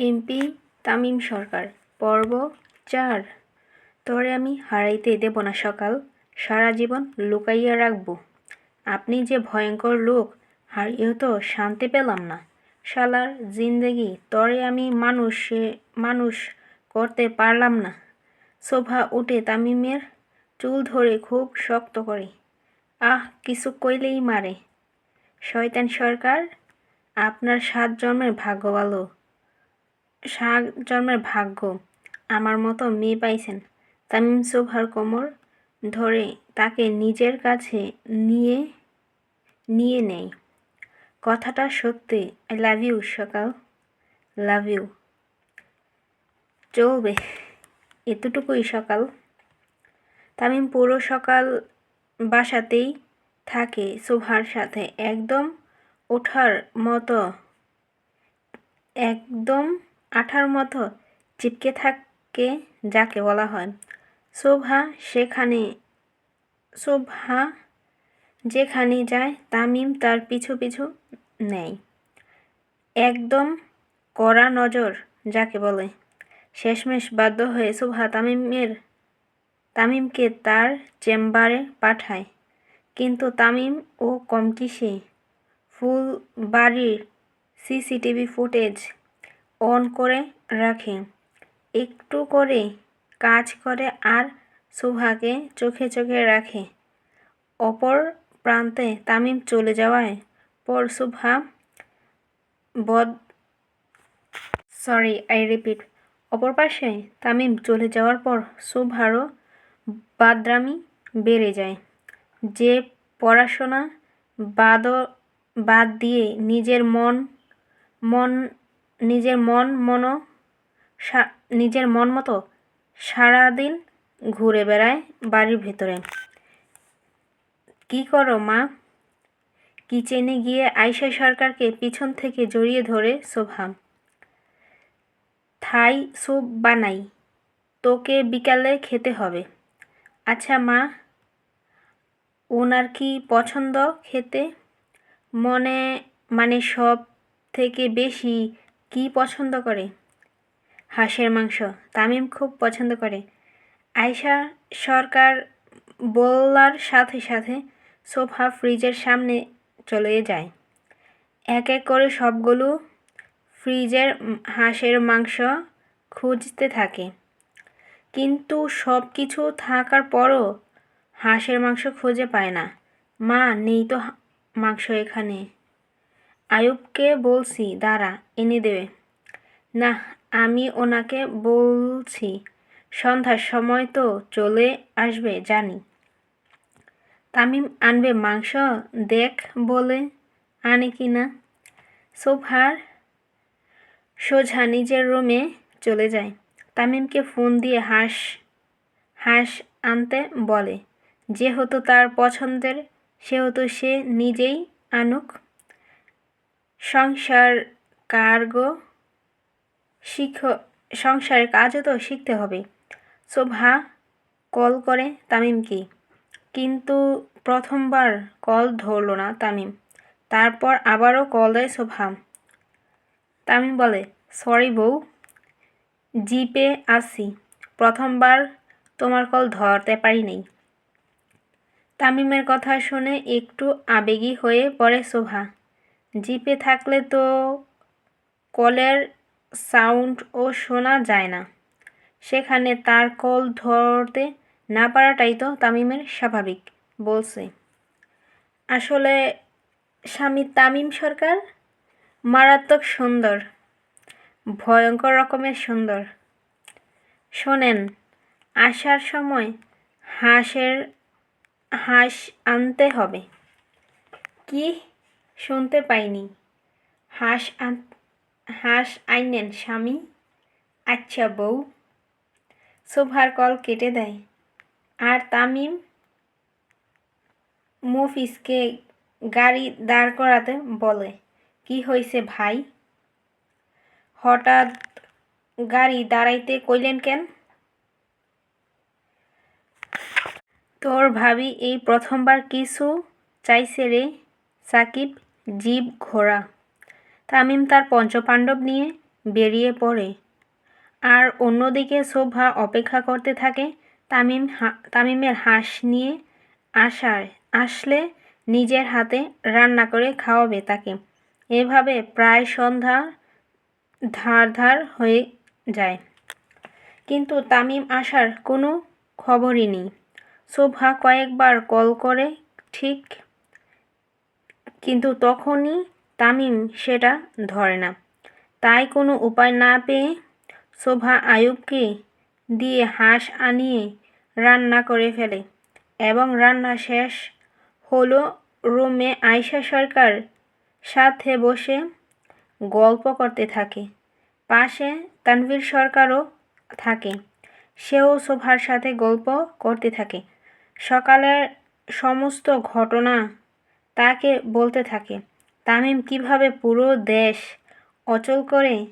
MP Tamim সরকার, পর্ব চার। তোরে আমি হারাইতে দেব না সকাল, সারা জীবন লুকাইয়া রাখব। আপনি যে ভয়ঙ্কর লোক, হারিয়েও তো শান্তি পেলাম না। শালার জিন্দেগি, তরে আমি মানুষে, মানুষ করতে পারলাম না। শোভা উঠে তামিমের চুল ধরে খুব শক্ত করে। আহ, কিছু কইলেই মারে। শয়তান সরকার, আপনার সাত জন্মের ভাগ্য ভালো। সাত জন্মের ভাগ্য। আমার মতো মেয়ে পাইছেন। তামিম সোভার কোমর ধরে তাকে নিজের কাছে নিয়ে নিয়ে নেয় কথাটা সত্যি। আই লাভ ইউ সকাল। লাভ ইউ চলবে। এতটুকুই সকাল। তামিম পুরো সকাল বাসাতেই থাকে শোভার সাথে। একদম ওঠার মতো, একদম আঠার মতো চিপকে থাকে যাকে বলা হয়। শোভা সেখানে, শোভা যেখানে যায়, তামিম তার পিছু পিছু নেয়। একদম কড়া নজর যাকে বলে। শেষমেশ বাধ্য হয়ে শোভা তামিমের, তামিমকে তার চেম্বারে পাঠায়। কিন্তু তামিম ও কম কিসে ফুল বাড়ির সিসিটিভি ফুটেজ অন করে রাখে। একটু করে কাজ করে আর শোভাকে চোখে চোখে রাখে। অপর প্রান্তে তামিম চলে যাওয়ায় পর শোভা বদ, সরি আই রিপিট অপর পাশে তামিম চলে যাওয়ার পর শোভারও বাদরামি বেড়ে যায়। যে পড়াশোনা বাদ বাদ দিয়ে নিজের মন মন নিজের মন মনো নিজের মন মতো সারাদিন ঘুরে বেড়ায় বাড়ির ভেতরে। কি করো মা? কিচেনে গিয়ে আয়শা সরকারকে পিছন থেকে জড়িয়ে ধরে শোভা। থাই স্যুপ বানাই, তোকে বিকালে খেতে হবে। আচ্ছা মা ওনার কি পছন্দ খেতে? মনে মানে সব থেকে বেশি কি পছন্দ করে? হাঁসের মাংস, তামিম খুব পছন্দ করে। আয়শা সরকার বলার সাথে সাথে সোফা ফ্রিজের সামনে চলে যায়। এক এক করে সবগুলো ফ্রিজের হাঁসের মাংস খুঁজতে থাকে। কিন্তু সব কিছু থাকার পরও হাঁসের মাংস খুঁজে পায় না। মা, নেই তো মাংস এখানে। আয়ুবকে বলছি, দাঁড়া, এনে দেবে। না, আমি ওনাকে বলছি, সন্ধ্যার সময় তো চলে আসবে, জানি। তামিম আনবে মাংস, দেখ বলে আনে কি না? সোফার সোজা নিজের রুমে চলে যায় তামিমকে ফোন দিয়ে হাঁস হাঁস আনতে বলে, যেহেতু তার পছন্দের, সেহেতু সে নিজেই আনুক। সংসার কার্গো শিখ, সংসারের কাজও তো শিখতে হবে। শোভা, কল করে তামিমকে কিন্তু প্রথমবার কল ধরলো না তামিম। তারপর আবারও কল দেয় শোভা। তামিম বলে, সরি বউ, জিপে আসি প্রথমবার তোমার কল ধরতে পারি নাই। তামিমের কথা শুনে একটু আবেগী হয়ে পড়ে শোভা। জিপে থাকলে তো কলের সাউন্ড ও শোনা যায় না। সেখানে তার কল ধরতে না পারাটাই তো তামিমের স্বাভাবিক, বলছে। আসলে স্বামী তামিম সরকার? মারাত্মক সুন্দর, ভয়ঙ্কর রকমের সুন্দর। শোনেন, আসার সময় হাঁসের হাঁস আনতে হবে। কি? শুনতে পাইনি। হাঁস হাঁস আইনেন স্বামী? আচ্ছা বউ। শোভার কল কেটে দেয়। আর তামিম? মুফিসকে গাড়ি দাঁড় করাতে বলে, কি হয়েছে ভাই? হঠাৎ গাড়ি দাঁড়াইতে কইলেন কেন? তোর ভাবি এই প্রথমবার কিছু চাইছে রে, সাকিব। জীব ঘোড়া। তামিম তার পঞ্চপাণ্ডব নিয়ে বেরিয়ে পড়ে। আর অন্যদিকে শোভা অপেক্ষা করতে থাকে তামিম তামিমের হাঁস নিয়ে আসার আসলে নিজের হাতে রান্না করে খাওয়াবে তাকে। এভাবে প্রায় সন্ধ্যা ধার ধার হয়ে যায়। কিন্তু তামিম আসার কোনো খবরই নেই। শোভা কয়েকবার কল করে, ঠিক কিন্তু তখনই তামিম সেটা ধরে না। তাই কোনো উপায় না পেয়ে শোভা আয়ুবকে দিয়ে হাঁস আনিয়ে রান্না করে ফেলে এবং রান্না শেষ হলো রুমে আয়শা সরকার সাথে বসে গল্প করতে থাকে। পাশে তানভীর সরকারও থাকে। সেও শোভার সাথে গল্প করতে থাকে। সকালের সমস্ত ঘটনা তাকে বলতে থাকে, তামিম কীভাবে পুরো দেশ অচল করে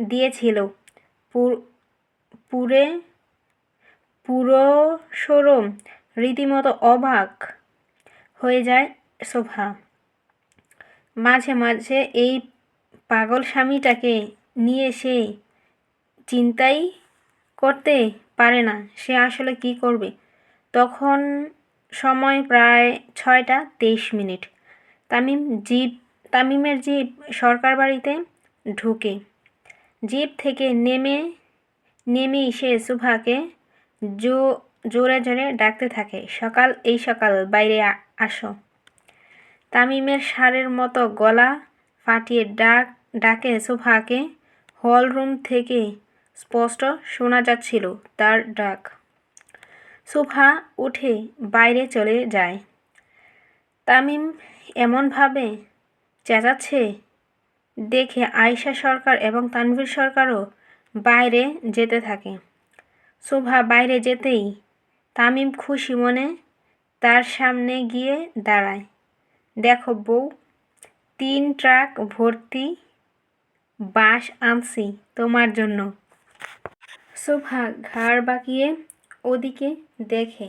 দিয়েছিল? পুর- পুরে শোরুম রীতিমতো অবাক হয়ে যায় শোভা। মাঝে মাঝে এই পাগল স্বামীটাকে নিয়ে সে চিন্তাই করতে পারে না, সে আসলে কি করবে? তখন সময় প্রায় ছয়টা তেইশ মিনিট। তামিম জিপ তামিমের জিপ সরকার বাড়িতে ঢুকে। জিপ থেকে নেমে নেমেই সে সুভাকে জো, জোরে জোরে ডাকতে থাকে, সকাল, এই সকাল, বাইরে আসো। তামিমের সারের মতো গলা ফাটিয়ে ডাক, ডাকে সোফাকে হল রুম থেকে স্পষ্ট শোনা যাচ্ছিল তার ডাক। সোফা উঠে বাইরে চলে যায়। তামিম এমনভাবে চেঁচাচ্ছে দেখে আয়শা সরকার এবং তানভীর সরকারও বাইরে যেতে থাকে। শোভা বাইরে যেতেই তামিম খুশি মনে তার সামনে গিয়ে দাঁড়ায়। দেখো বউ, তিন ট্রাক ভর্তি বাঁশ আনছি তোমার জন্য। শোভা ঘাড় বাঁকিয়ে ওদিকে দেখে।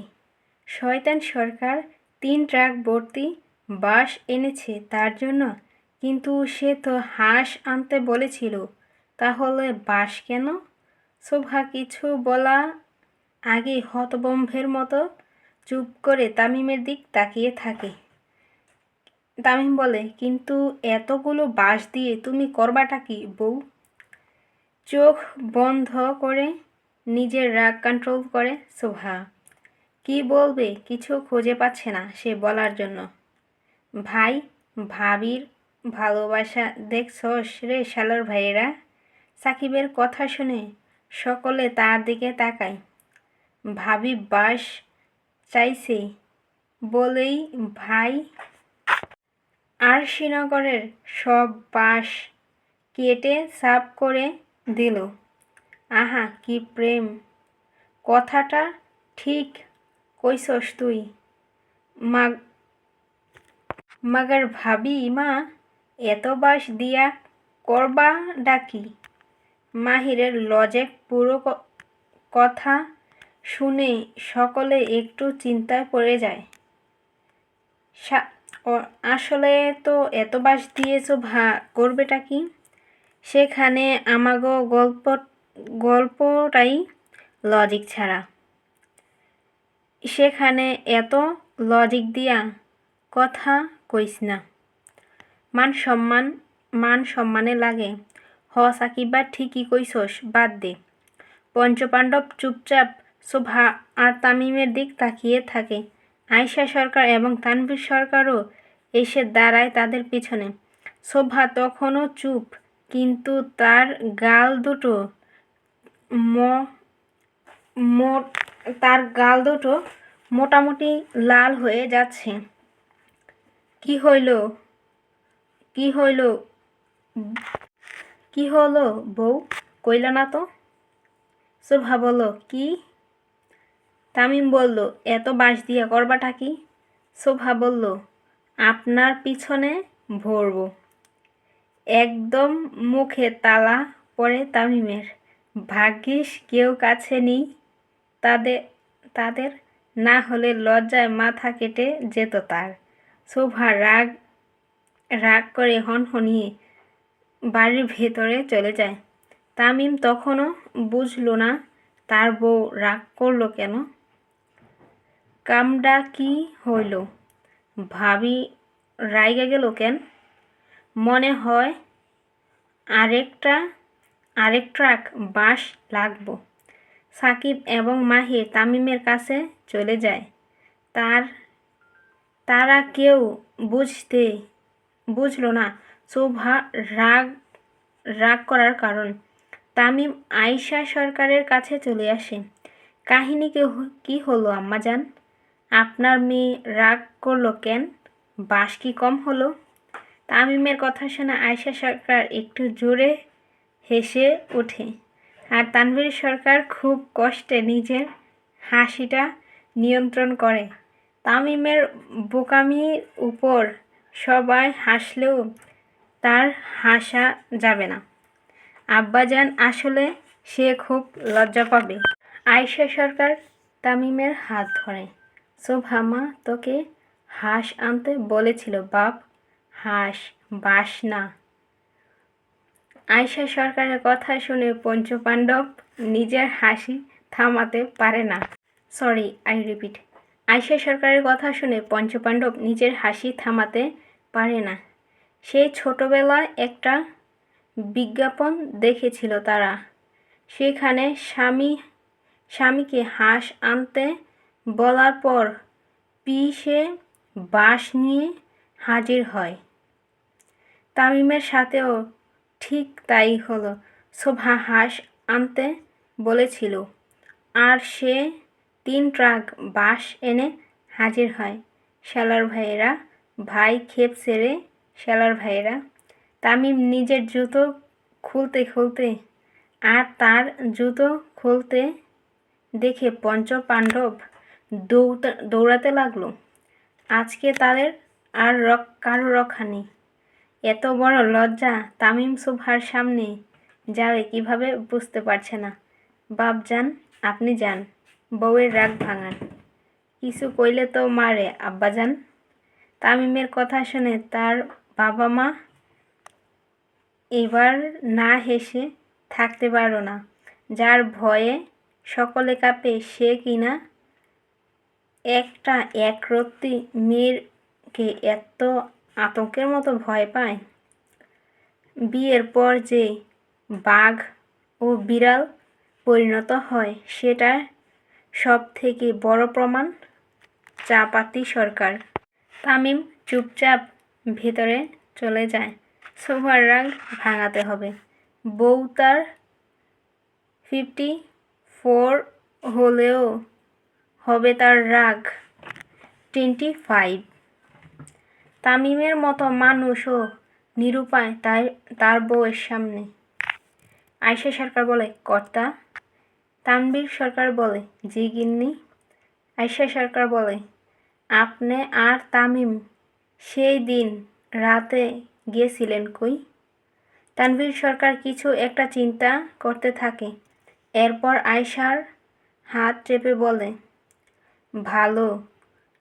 শয়তান সরকার তিন ট্রাক ভর্তি বাঁশ এনেছে তার জন্য। কিন্তু সে তো হাঁস আনতে বলেছিল, তাহলে বাঁশ কেন? শোভা, কিছু বলা আগে হতবম্ভের মতো চুপ করে তামিমের দিক তাকিয়ে থাকে। তামিম বলে, কিন্তু এতগুলো বাঁশ দিয়ে তুমি করবাটা কি বউ? চোখ বন্ধ করে নিজের রাগ কন্ট্রোল করে, শোভা। কি বলবে? কিছু খুঁজে পাচ্ছে না সে বলার জন্য। ভাই, ভাবির ভালোবাসা দেখছস রে শালোর ভাইয়েরা? সাকিবের কথা শুনে সকলে তার দিকে তাকায়। ভাবি বাস চাইছে বলেই ভাই আর শ্রীনগরের সব বাস কেটে সাফ করে দিল। আহা, কি প্রেম। কথাটা ঠিক কইসস তুই। মাগার ভাবি মা, এত বাস দিয়া করবা ডাকি? মাহিরের লজেক পুরো কথা শুনে সকলে একটু চিন্তায় পড়ে যায়। আসলে তো এত বাস দিয়েছ ভা, করবেটা কি? সেখানে আমাগো গল্প গল্পটাই লজিক ছাড়া। সেখানে এত লজিক দিয়া কথা কইস না। মান সম্মান, মান সম্মানে লাগে। হ সাকিবা ঠিকই কইসস বাদ দে। পঞ্চপাণ্ডব চুপচাপ শোভা আর তামিমের দিক তাকিয়ে থাকে। আয়শা সরকার এবং তানভীর সরকারও এসে দাঁড়ায় তাদের পিছনে। শোভা তখনও চুপ, কিন্তু তার গাল দুটো মোট তার গাল দুটো মোটামুটি লাল হয়ে যাচ্ছে। কি হইল? কি হইল? কি হলো বউ? কইলা না তো। শোভা বলল, কি? তামিম বলল, এত বাঁশ দিয়া করবাটা কি? শোভা বলল, আপনার পিছনে ভরব। একদম মুখে তালা পড়ে তামিমের। ভাগ্যিস কেউ কাছে নেই। তাদের তাদের না হলে লজ্জায় মাথা কেটে যেত তার। শোভা রাগ রাগ করে হনহনিয়ে বাড়ির ভেতরে চলে যায়। তামিম তখনও বুঝল না তার বউ রাগ করল কেন? কামডা কি হইল? ভাবি রাইগা গেল কেন? মনে হয় আরেকটা আরেক ট্রাক বাঁশ লাগবো। সাকিব এবং মাহির তামিমের কাছে চলে যায়। তার, তারা কেউ বুঝতে, বুঝলো না শোভা রাগ রাগ করার কারণ। তামিম আয়শা সরকারের কাছে চলে আসে। কাহিনী কে কী হলো আম্মাজান? আপনার মেয়ে রাগ করল কেন? বাস কি কম হলো? তামিমের কথা শুনে আয়শা সরকার একটু জোরে হেসে ওঠে। আর তানভীর সরকার খুব কষ্টে নিজের হাসিটা নিয়ন্ত্রণ করে। তামিমের বোকামির উপর সবাই হাসলেও তার হাসা যাবে না। আব্বাজান, আসলে সে খুব লজ্জা পাবে। আয়শা সরকার তামিমের হাত ধরে। শোভামা তোকে হাঁস আনতে বলেছিল, বাপ, হাঁস বাস না। আয়শা সরকারের কথা শুনে পঞ্চপাণ্ডব নিজের হাসি থামাতে পারে না। সরি আই রিপিট আয়শা সরকারের কথা শুনে পঞ্চপাণ্ডব নিজের হাসি থামাতে পারে না। সেই ছোটবেলায় একটা বিজ্ঞাপন দেখেছিল তারা। সেখানে স্বামী, স্বামীকে হাঁস আনতে বলার পর পিসে বাঁশ নিয়ে হাজির হয়। তামিমের সাথেও ঠিক তাই হলো। শোভা হাঁস আনতে বলেছিল, আর সে তিন ট্রাক বাঁশ এনে হাজির হয়। শ্যালার ভাইয়েরা ভাই খেপ সেরে শ্যালার ভাইয়েরা, তামিম নিজের জুতো খুলতে খুলতে আর তার জুতো খুলতে দেখে পঞ্চ পাণ্ডব দৌড়া, দৌড়াতে লাগল। আজকে তাদের আর রক, কারও রক্ষা নেই। এত বড় লজ্জা তামিম সুভার সামনে যাবে কীভাবে বুঝতে পারছে না। বাপ যান, আপনি যান, বউয়ের রাগ ভাঙান। কিছু কইলে তো মারে, আব্বা যান। তামিমের কথা শুনে তার বাবা মা এবার না হেসে থাকতে পারো না। যার ভয়ে সকলে কাঁপে, সে কিনা একটা একরত্তি মেয়েরকে এত আতঙ্কের মতো ভয় পায়। বিয়ের পর যে বাঘ ও বিড়াল পরিণত হয়, সেটা সব থেকে বড় প্রমাণ চাপাতি সরকার। তামিম চুপচাপ ভেতরে চলে যায়। সোভার রাগ ভাঙাতে হবে। বউ তার ফিফটি ফোর হলেও হবে তার রাগ টোয়েন্টি ফাইভ। তামিমের মতো মানুষও নিরুপায় তাই তার বউয়ের সামনে। আয়সা সরকার বলে, কর্তা। তানবীর সরকার বলে, জি গিন্নি। আয়সা সরকার বলে, আপনি আর তামিম সেই দিন রাতে গিয়েছিলেন কই? তানভীর সরকার কিছু একটা চিন্তা করতে থাকে। এরপর আয়সার হাত চেপে বলে, ভালো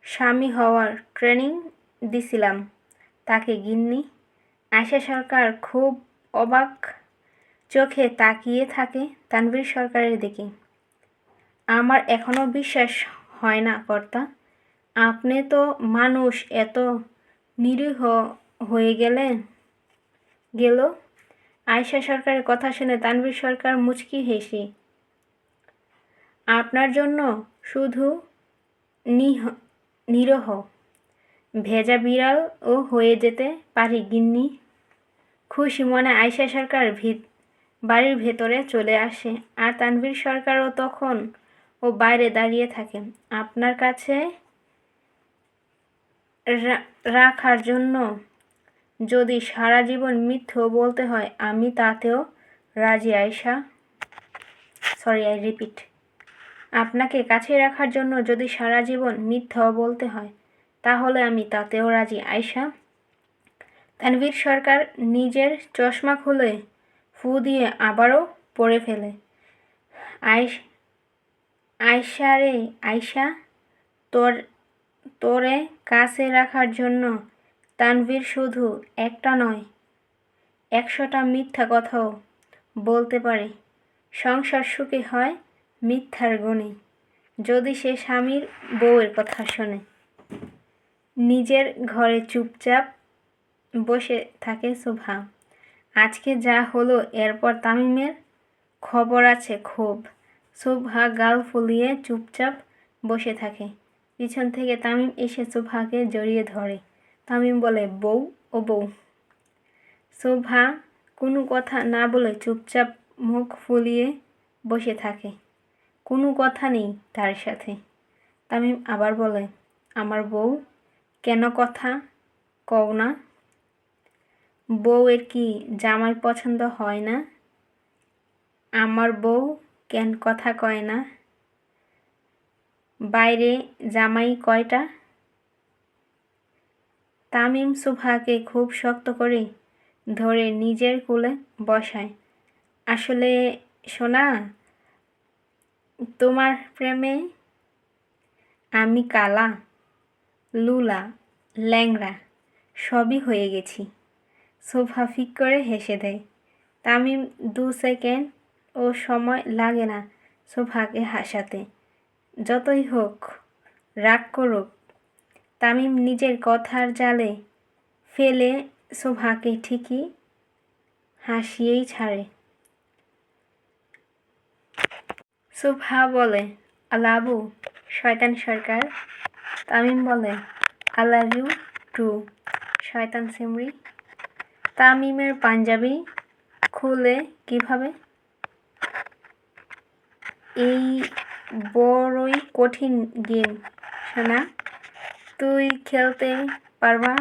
স্বামী হওয়ার ট্রেনিং দিছিলাম। তাকে গিন্নি আয়সা সরকার খুব অবাক চোখে তাকিয়ে থাকে তানভীর সরকারের দিকে। আমার এখনও বিশ্বাস হয় না কর্তা, আপনি তো মানুষ এত নিরীহ হয়ে গেলে গেল। আয়সা সরকারের কথা শুনে তানভীর সরকার মুচকি হেসে, আপনার জন্য শুধু নিহ, নিরহ ভেজা বিড়াল ও হয়ে যেতে পারি, গিন্নি। খুশি মনে আয়সা সরকার ভিত, বাড়ির ভেতরে চলে আসে। আর তানভীর সরকারও তখন ও বাইরে দাঁড়িয়ে থাকে। আপনার কাছে রাখার জন্য যদি সারা জীবন মিথ্যেও বলতে হয়, আমি তাতেও রাজি আয়সা সরি আই রিপিট আপনাকে কাছে রাখার জন্য যদি সারা জীবন মিথ্যাও বলতে হয় তাহলে আমি তাতেও রাজি আয়সা তানভীর সরকার নিজের চশমা খুলে ফু দিয়ে আবারও পড়ে ফেলে। আয়স আয়সা রে আয়সা তোর, তোরে কাছে রাখার জন্য তানভীর শুধু একটা নয়, একশোটা মিথ্যা কথাও বলতে পারে। সংসার সুখী হয় মিথ্যার গুণে, যদি সে স্বামীর বউয়ের কথা শোনে। নিজের ঘরে চুপচাপ বসে থাকে শোভা। আজকে যা হলো, এরপর তামিমের খবর আছে খুব। শোভা গাল ফুলিয়ে চুপচাপ বসে থাকে। পিছন থেকে তামিম এসে শোভাকে জড়িয়ে ধরে। তামিম বলে, বউ, ও বউ। শোভা কোনো কথা না বলে চুপচাপ মুখ ফুলিয়ে বসে থাকে। কোনো কথা নেই তার সাথে। তামিম আবার বলে, আমার বউ কেন কথা? কও না। বউয়ের কি জামাই পছন্দ হয় না? আমার বউ কেন কথা কয় না? বাইরে জামাই কয়টা? তামিম সুভাকে খুব শক্ত করে ধরে নিজের কোলে বসায়। আসলে সোনা, তোমার প্রেমে আমি কালা। লুলা, ল্যাংড়া, সবই হয়ে গেছি। সোফা ফিক করে হেসে দেয়, তামিম, দু সেকেন্ড ও সময় লাগে না সোফাকে হাসাতে। যতই হোক, রাগ করুক। তামিম নিজের কথার জালে ফেলে শোভাকে ঠিকই হাসিয়েই ছাড়ে। শোভা বলে, আলাবু, শয়তান সরকার তামিম বলে আই লাভ ইউ টু শয়তান সিমরি। তামিমের পাঞ্জাবি খুলে কীভাবে? এই বড়ই কঠিন গেম শোনা তুই খেলতে পারবা?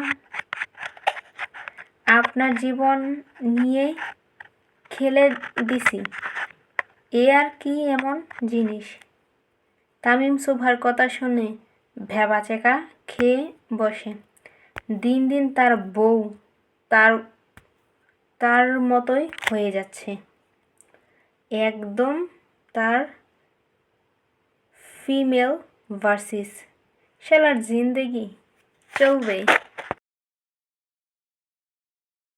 আপনার জীবন নিয়ে খেলে দিছি, এ আর কি এমন জিনিস? তামিম শোভার কথা শুনে ভেবাচেকা খেয়ে বসে। দিন দিন তার বউ তার তার মতোই হয়ে যাচ্ছে। একদম তার ফিমেল ভার্সিস। সেলার জিন্দেগি, চলবে।